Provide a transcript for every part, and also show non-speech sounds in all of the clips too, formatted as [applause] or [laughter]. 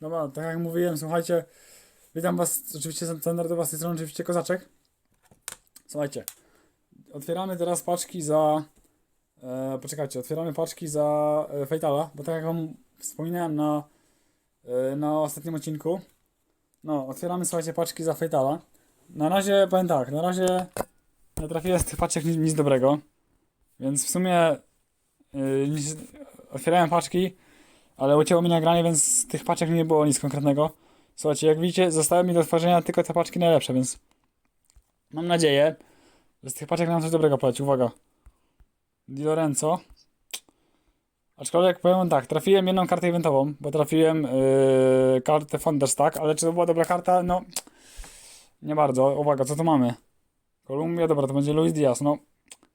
Dobra, tak jak mówiłem, słuchajcie, witam was oczywiście standardowo z tej strony, oczywiście Kozaczek. Słuchajcie, otwieramy teraz paczki za, e, poczekajcie, otwieramy paczki za e, Fatala, bo tak jak wam wspominałem na, e, na ostatnim odcinku, no, otwieramy, słuchajcie, paczki za Fatala. Na razie, powiem tak, na razie nie trafiłem z tych paczek nic, nic dobrego, więc w sumie yy, otwierałem paczki, ale ucięło mi nagranie, więc z tych paczek nie było nic konkretnego. Słuchajcie, jak widzicie, zostały mi do tworzenia tylko te paczki najlepsze, więc mam nadzieję, że z tych paczek nam coś dobrego poleci. Uwaga. Di Lorenzo. Aczkolwiek powiem tak, trafiłem jedną kartę eventową, bo trafiłem yy, kartę Thunderstack, ale czy to była dobra karta? No, nie bardzo. Uwaga, co tu mamy? Kolumbia, dobra, to będzie Luis Diaz. No,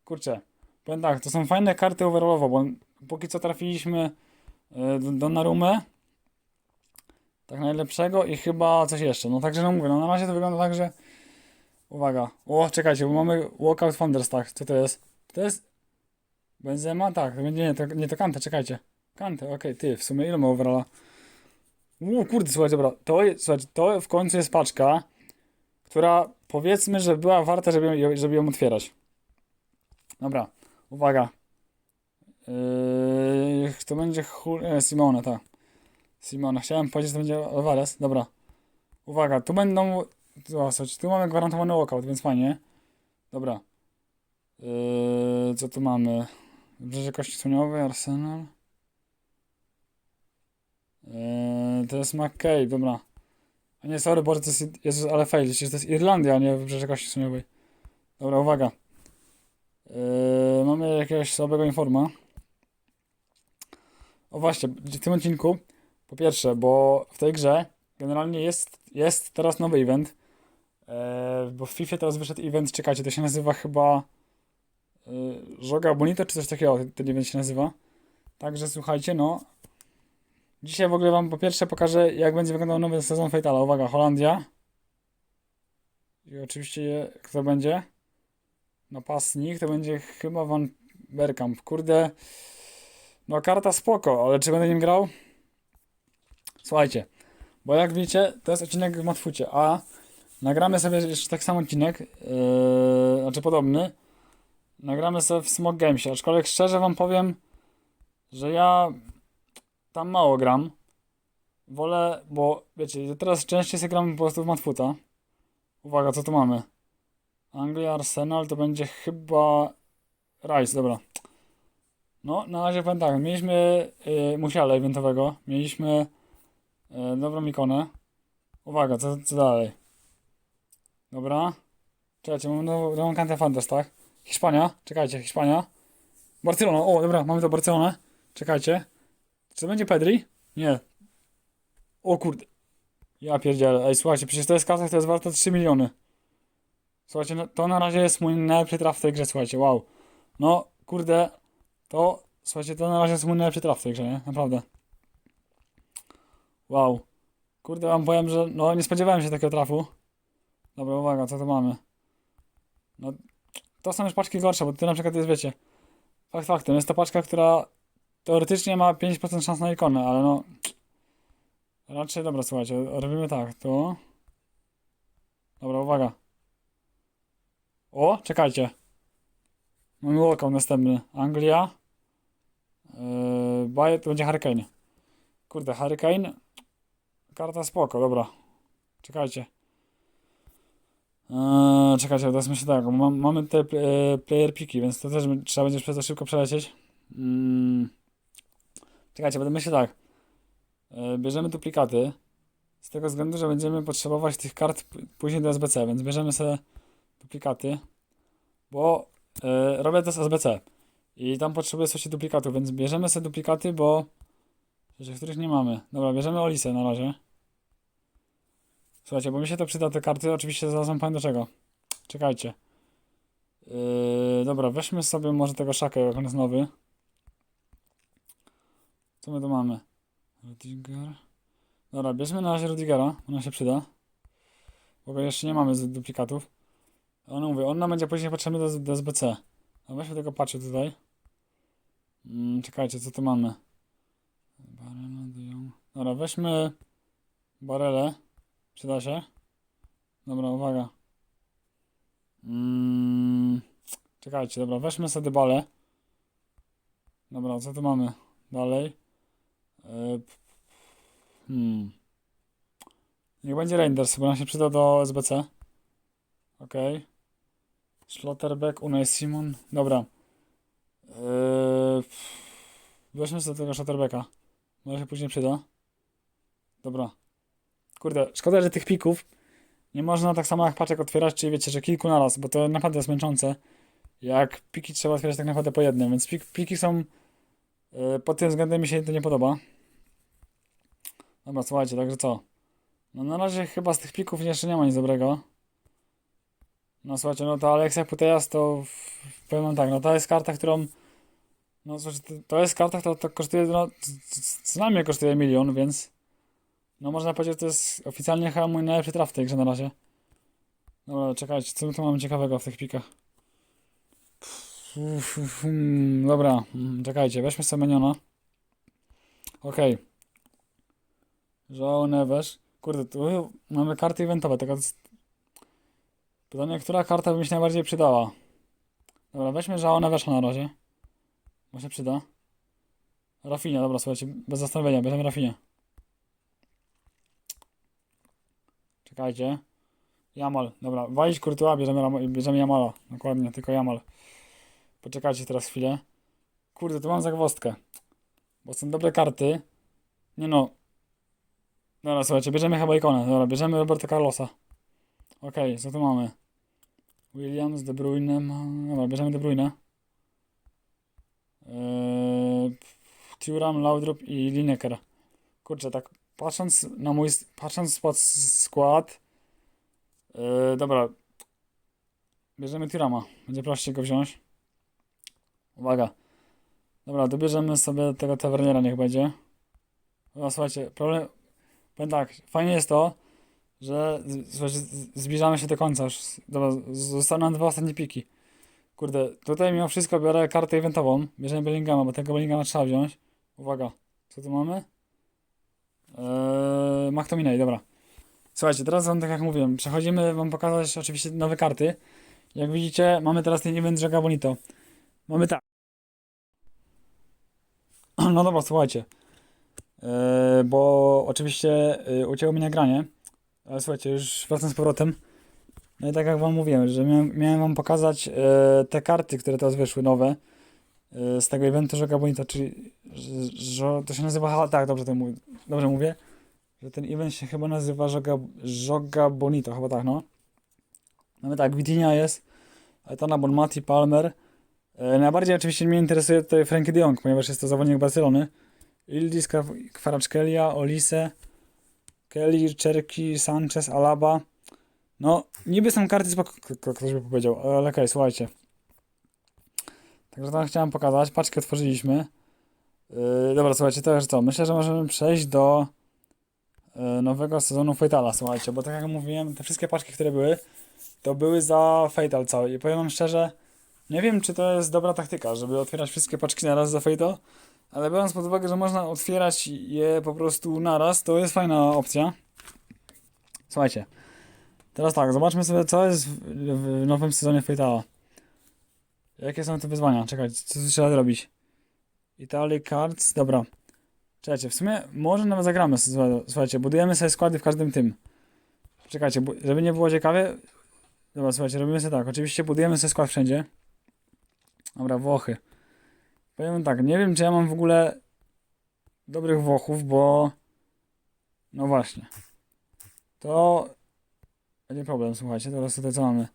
kurczę. Powiem tak, to są fajne karty overallowo, bo póki co trafiliśmy Donnarumę, tak najlepszego i chyba coś jeszcze. No także no mówię, no na razie to wygląda tak, że uwaga. O, czekajcie, bo mamy Walkout Thunderstack. Co to jest? To jest Benzema? Tak, będzie nie, to, nie to Kante, czekajcie. Kante, okej, ty, w sumie ile ma overalla? O kurde, słuchajcie, dobra, to, jest, słuchajcie, to w końcu jest paczka, która powiedzmy, że była warta, żeby, żeby ją otwierać. Dobra, uwaga. Yy, to będzie Jul- e, Simone, tak. Simone, chciałem powiedzieć, że to będzie Alvarez, dobra. Uwaga, tu będą, tu mamy gwarantowany walkout, więc fajnie. Dobra. Yy, co tu mamy? Brzeże Kości Słoniowej, Arsenal. Yy, to jest McCabe, dobra. A nie, sorry, Boże, to jest, Jezus, ale fail, to jest Irlandia, a nie Wybrzeże Kości Słoniowej. Dobra, uwaga. Yy, mamy jakiegoś słabego informa. O właśnie, w tym odcinku, po pierwsze, bo w tej grze generalnie jest, jest teraz nowy event, e, bo w FIFA teraz wyszedł event, czekajcie, to się nazywa chyba e, Żoga Bonito, czy coś takiego, ten event się nazywa. Także słuchajcie, no, dzisiaj w ogóle wam po pierwsze pokażę, jak będzie wyglądał nowy sezon Fatala. Uwaga, Holandia. I oczywiście, kto będzie? Napastnik, to będzie chyba Van Bergkamp. Kurde, no karta spoko, ale czy będę nim grał? Słuchajcie, bo jak wiecie, to jest odcinek w Matfucie, a nagramy sobie jeszcze tak sam odcinek, yy, znaczy podobny. Nagramy sobie w Smog Gamesie, aczkolwiek szczerze wam powiem, że ja tam mało gram. Wolę, bo wiecie, teraz częściej sobie gram po prostu w Matfuta. Uwaga, co tu mamy? Anglia, Arsenal, to będzie chyba Rice, dobra. No, na razie powiem tak, mieliśmy yy, musiale eventowego, mieliśmy yy, dobrą ikonę. Uwaga, co, co dalej? Dobra. Czekajcie, mamy nową, nową kantę Fantas, tak? Hiszpania, czekajcie, Hiszpania. Barcelona, o dobra, mamy to Barcelonę. Czekajcie. Czy to będzie Pedri? Nie. O kurde. Ja pierdzielę. Ej, słuchajcie, przecież to jest kasa, która jest warta 3 miliony. Słuchajcie, no, to na razie jest mój najlepszy traf w tej grze, słuchajcie, wow. No, kurde, to, słuchajcie, to na razie jest mój najlepszy traf w tej grze, nie? Naprawdę. Wow. Kurde, wam powiem, że no nie spodziewałem się takiego trafu. Dobra, uwaga, co tu mamy? No, to są już paczki gorsze, bo tu na przykład jest, wiecie, fakt faktem, jest to paczka, która teoretycznie ma 5% szans na ikonę, ale no, raczej, dobra, słuchajcie, robimy tak, tu. Dobra, uwaga. O, czekajcie. Mamy walkout następny. Anglia. Bayer, to będzie Hurricane. Kurde, Hurricane. Karta spoko, dobra. Czekajcie. Eee, czekajcie, teraz myślę tak, mam, mamy te e, player piki, więc to też trzeba będzie przez to szybko przelecieć. Mm. Czekajcie, będę myśleć tak. E, bierzemy duplikaty. Z tego względu, że będziemy potrzebować tych kart później do SBC, więc bierzemy sobie duplikaty. Bo e, robię to z SBC. I tam potrzebuję sobie duplikatów, więc bierzemy sobie duplikaty, bo rzeczy, których nie mamy. Dobra, bierzemy Olisę na razie. Słuchajcie, bo mi się to przyda te karty, oczywiście zaraz wam powiem do czego. Czekajcie. Yy, dobra, weźmy sobie może tego szakę, jak on jest nowy. Co my tu mamy? Rudiger. Dobra, bierzmy na razie Rudigera, ona się przyda. Bo jeszcze nie mamy duplikatów. On mówię, on nam będzie później potrzebny do, do SBC. A weźmy tego patrzę tutaj. Mm, czekajcie, co tu mamy? Jong. Dobra, weźmy Barele. Przyda się. Dobra, uwaga. Mm, czekajcie, dobra, weźmy sobie. Dobra, co tu mamy dalej? E, Hmm. Niech będzie Reinders, bo nam się przyda do SBC. Okej. Okay. Schlotterbeck, Unai Simon. Dobra. Eee, weźmy sobie tego Schlotterbecka. Może się później przyda. Dobra. Kurde, szkoda, że tych pików nie można tak samo jak paczek otwierać, czyli wiecie, że kilku naraz, bo to naprawdę jest męczące. Jak piki trzeba otwierać tak naprawdę po jednym, więc pik, piki są yy, pod tym względem mi się to nie podoba. Dobra, słuchajcie, także co? No na razie chyba z tych pików jeszcze nie ma nic dobrego. No słuchajcie, no to Aleksia Putejas to powiem tak, no to jest karta, którą no to- jest karta, która to kosztuje, no co najmniej kosztuje milion, więc no można powiedzieć, że to jest oficjalnie chyba mój najlepszy traf w tej grze na razie. Dobra, czekajcie, co my tu mamy ciekawego w tych pikach? Uf, uf, mm, dobra, mm, czekajcie, weźmy sobie miniona. Okej. João Neves. Kurde, tu mamy karty eventowe, tylko. Pytanie, która karta by mi się najbardziej przydała? Dobra, weźmy João Nevesa na razie. Bo się przyda. Rafinia, dobra, słuchajcie, bez zastanowienia, bierzemy Rafinia. Czekajcie. Jamal, dobra, walić Courtois, bierzemy, bierzemy Jamala. Dokładnie, tylko Jamal. Poczekajcie teraz chwilę. Kurde, tu mam zagwozdkę. Bo są dobre karty. Nie no. Dobra, słuchajcie, bierzemy chyba ikonę. Dobra, bierzemy Roberto Carlosa. Okej, co tu mamy? Williams, De Bruyne. Dobra, bierzemy De Bruyne. Eee, Thuram, Laudrup i Lineker. Kurczę, tak patrząc na mój, patrząc pod skład, eee, dobra, bierzemy Thurama, będzie prościej go wziąć. Uwaga. Dobra, dobierzemy sobie tego tawerniera, niech będzie. No słuchajcie, problem, powiem tak, fajnie jest to, że słuchajcie, zbliżamy się do końca już. Dobra, zostaną nam dwa ostatnie piki. Kurde, tutaj mimo wszystko biorę kartę eventową. Bierzemy Bellingama, bo tego Bellingama trzeba wziąć. Uwaga, co tu mamy? Eee, McTominay, dobra. Słuchajcie, teraz wam tak jak mówiłem, przechodzimy wam pokazać oczywiście nowe karty. Jak widzicie, mamy teraz ten event Joga Bonito. Mamy tak. [clears throat] No dobra, słuchajcie. Eee, bo oczywiście yy, ucięło mi nagranie. Ale słuchajcie, już wracam z powrotem. No i tak jak wam mówiłem, że miałem, miałem wam pokazać e, te karty, które teraz wyszły nowe e, z tego eventu Joga Bonito, czyli że, że to się nazywa, tak, dobrze, to mówię, dobrze mówię, że ten event się chyba nazywa Joga, Joga Bonito, chyba tak, no. Mamy tak, Vitinha jest, Aitana Bonmati, Palmer. E, najbardziej oczywiście mnie interesuje tutaj Frankie de Jong, ponieważ jest to zawodnik Barcelony. Ildis, Kwarackelia, Olise, Kelly, Czerki, Sanchez, Alaba. No, niby są karty spoko, ktoś by powiedział, ale okej, słuchajcie. Także to chciałem pokazać, paczkę otworzyliśmy. Yy, dobra, słuchajcie, to już co, myślę, że możemy przejść do yy, nowego sezonu Fatala, słuchajcie, bo tak jak mówiłem, te wszystkie paczki, które były, to były za Fatal cały i powiem wam szczerze, nie wiem, czy to jest dobra taktyka, żeby otwierać wszystkie paczki na raz za Fatal, ale biorąc pod uwagę, że można otwierać je po prostu naraz, to jest fajna opcja. Słuchajcie, teraz tak, zobaczmy sobie, co jest w, w nowym sezonie Fatala. Jakie są te wyzwania? Czekajcie, co trzeba zrobić? Italy Cards, dobra. Czekajcie, w sumie może nawet zagramy, słuchaj- słuchajcie, budujemy sobie składy w każdym tym. Czekajcie, żeby nie było ciekawie, dobra, słuchajcie, robimy sobie tak, oczywiście budujemy sobie skład wszędzie. Dobra, Włochy. Powiem tak, nie wiem, czy ja mam w ogóle dobrych Włochów, bo no właśnie. To będzie problem, słuchajcie, teraz tutaj co mamy?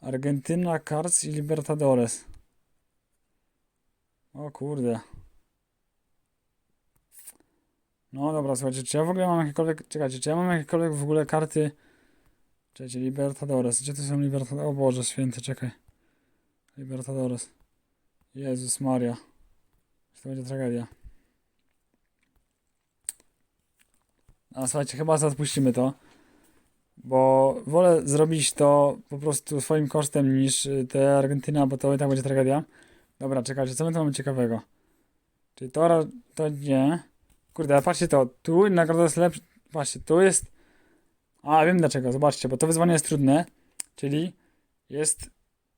Argentyna, Cards i Libertadores. O kurde. No dobra, słuchajcie, czy ja w ogóle mam jakiekolwiek, czekajcie, czy ja mam jakiekolwiek w ogóle karty, czekajcie, Libertadores, gdzie to są Libertadores, o Boże święty, czekaj. Libertadores. Jezus Maria. To będzie tragedia. A słuchajcie, chyba odpuścimy to. Bo wolę zrobić to po prostu swoim kosztem niż y, te Argentyna, bo to i tak będzie tragedia. Dobra, czekajcie, co my tu mamy ciekawego? Czyli to, to nie. Kurde, a patrzcie to, tu nagroda jest lepsza. Właśnie, tu jest. A, wiem dlaczego, zobaczcie, bo to wyzwanie jest trudne, czyli jest.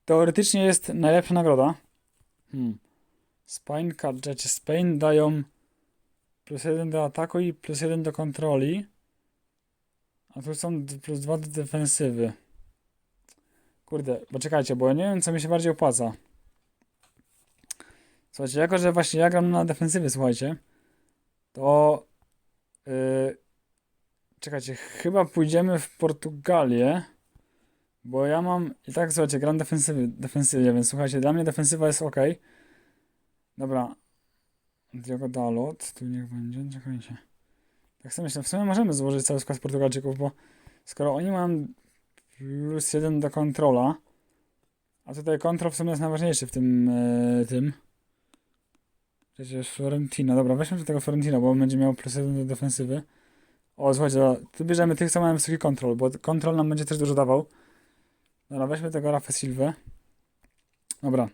Teoretycznie jest najlepsza nagroda. Hmm. Spine rzeczy. Spain dają plus jeden do ataku i plus jeden do kontroli. A tu są plus dwa do defensywy. Kurde, bo czekajcie, bo ja nie wiem, co mi się bardziej opłaca. Słuchajcie, jako że właśnie ja gram na defensywie, słuchajcie, to yy, czekajcie, chyba pójdziemy w Portugalię, bo ja mam i tak, słuchajcie, gram defensywy, defensywnie, więc słuchajcie, dla mnie defensywa jest ok. Dobra. Diogo Dalot, tu niech będzie, czekajcie. Tak sobie myślę, w sumie możemy złożyć cały skład Portugalczyków, bo skoro oni mają plus jeden do kontrola, a tutaj kontrol w sumie jest najważniejszy w tym, e, tym. Przecież Florentino, dobra, weźmy do tego Florentino, bo on będzie miał plus jeden do defensywy. O, słuchajcie, dobra, tu bierzemy tych, co mają wysoki kontrol, bo kontrol nam będzie też dużo dawał. Dobra, weźmy tego Rafa Silvę. Dobra.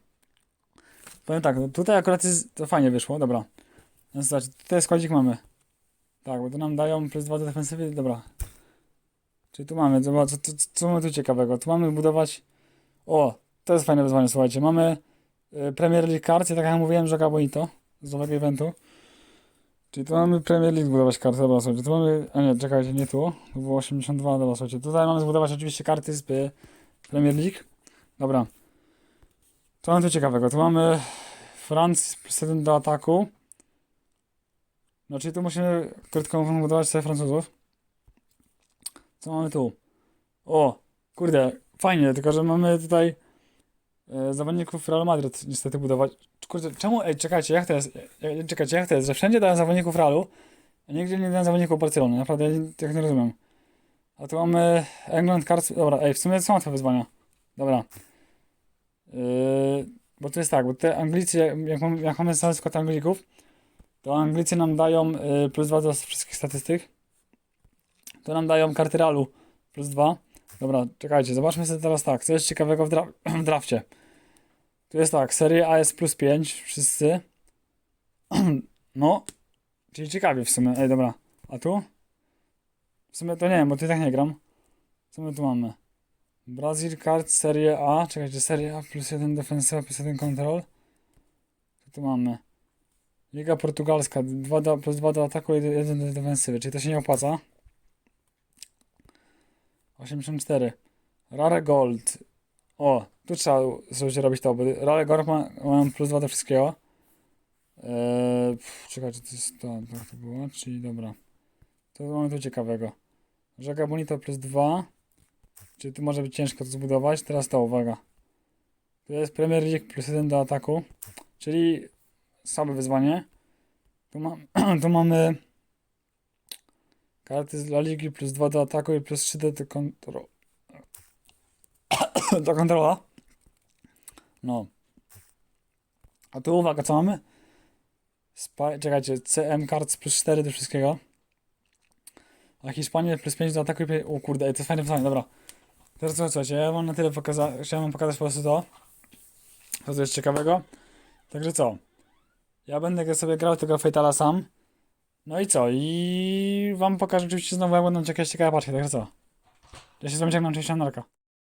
Powiem tak, no tutaj akurat jest, to fajnie wyszło, dobra. No zobaczcie, tutaj składzik mamy. Tak, bo tu nam dają plus 2 do defensywy, dobra. Czyli tu mamy, zobacz, co, co, co mamy tu ciekawego? Tu mamy budować... O, to jest fajne wyzwanie, słuchajcie. Mamy y, Premier League ja tak jak mówiłem, że Bonito z nowego eventu. Czyli tu mamy Premier League zbudować karty, dobra, słuchajcie, tu mamy... A nie, czekajcie, nie tu. Tu było 82, dobra, słuchajcie. Tutaj mamy zbudować oczywiście karty z y, Premier League. Dobra. Co mamy tu ciekawego? Tu mamy Franc plus 1 do ataku. Czyli tu musimy, krótko mówiąc, budować sobie Francuzów. Co mamy tu? O, kurde, fajnie, tylko że mamy tutaj e, zawodników Real Madrid niestety budować. Kurde, czemu, ej, czekajcie, jak to jest, e, czekajcie, jak to jest, że wszędzie dają zawodników Realu, a nigdzie nie dają zawodników Barcelony, naprawdę, ja tak nie rozumiem. A tu mamy England Cards, dobra, ej, w sumie są łatwe wyzwania. Dobra. Yy, bo to jest tak, bo te Anglicy, jak, jak mamy cały skład Anglików, to Anglicy nam dają y, plus 2 do wszystkich statystyk. To nam dają karty Realu plus 2. Dobra, czekajcie, zobaczmy sobie teraz tak, co jest ciekawego w, dra [clears throat] w drafcie. Tu jest tak, seria A jest plus 5, wszyscy. [clears throat] no, czyli ciekawie w sumie, ej dobra. A tu? W sumie to nie wiem, bo tu tak nie gram. Co my tu mamy? Brazil Card Serie A. Czekajcie, Serie A plus 1 defensywa plus 1 kontrol. Co tu mamy? Liga Portugalska 2 do, plus 2 do ataku i 1 do defensywy, czyli to się nie opłaca. 84. Rare Gold. O, tu trzeba sobie robić to, bo Rare Gold ma, plus 2 do wszystkiego. Eee, pff, czekajcie, to jest to, tak to było, czyli dobra. To mamy tu ciekawego. Żega Bonito plus 2. Czyli tu może być ciężko to zbudować. Teraz to, uwaga. Tu jest Premier League plus 1 do ataku. Czyli słabe wyzwanie. Tu, ma, [clears throat] tu mamy karty z La Ligi plus 2 do ataku i plus 3 do kontroli. [clears throat] do kontrola. No. A tu uwaga, co mamy? Spa czekajcie, CM cards plus 4 do wszystkiego. A Hiszpania plus 5 do ataku i 5... O kurde, to jest fajne pytanie, dobra. Teraz co, słuchajcie, ja wam na tyle pokazałem, chciałem wam pokazać po prostu to, tu jest ciekawego. Także co, ja będę sobie grał tego Fatala sam. No i co, i wam pokażę oczywiście znowu, jak będą jakieś ciekawe paczki, także co. Ja się z wami żegnam, cześć, narka.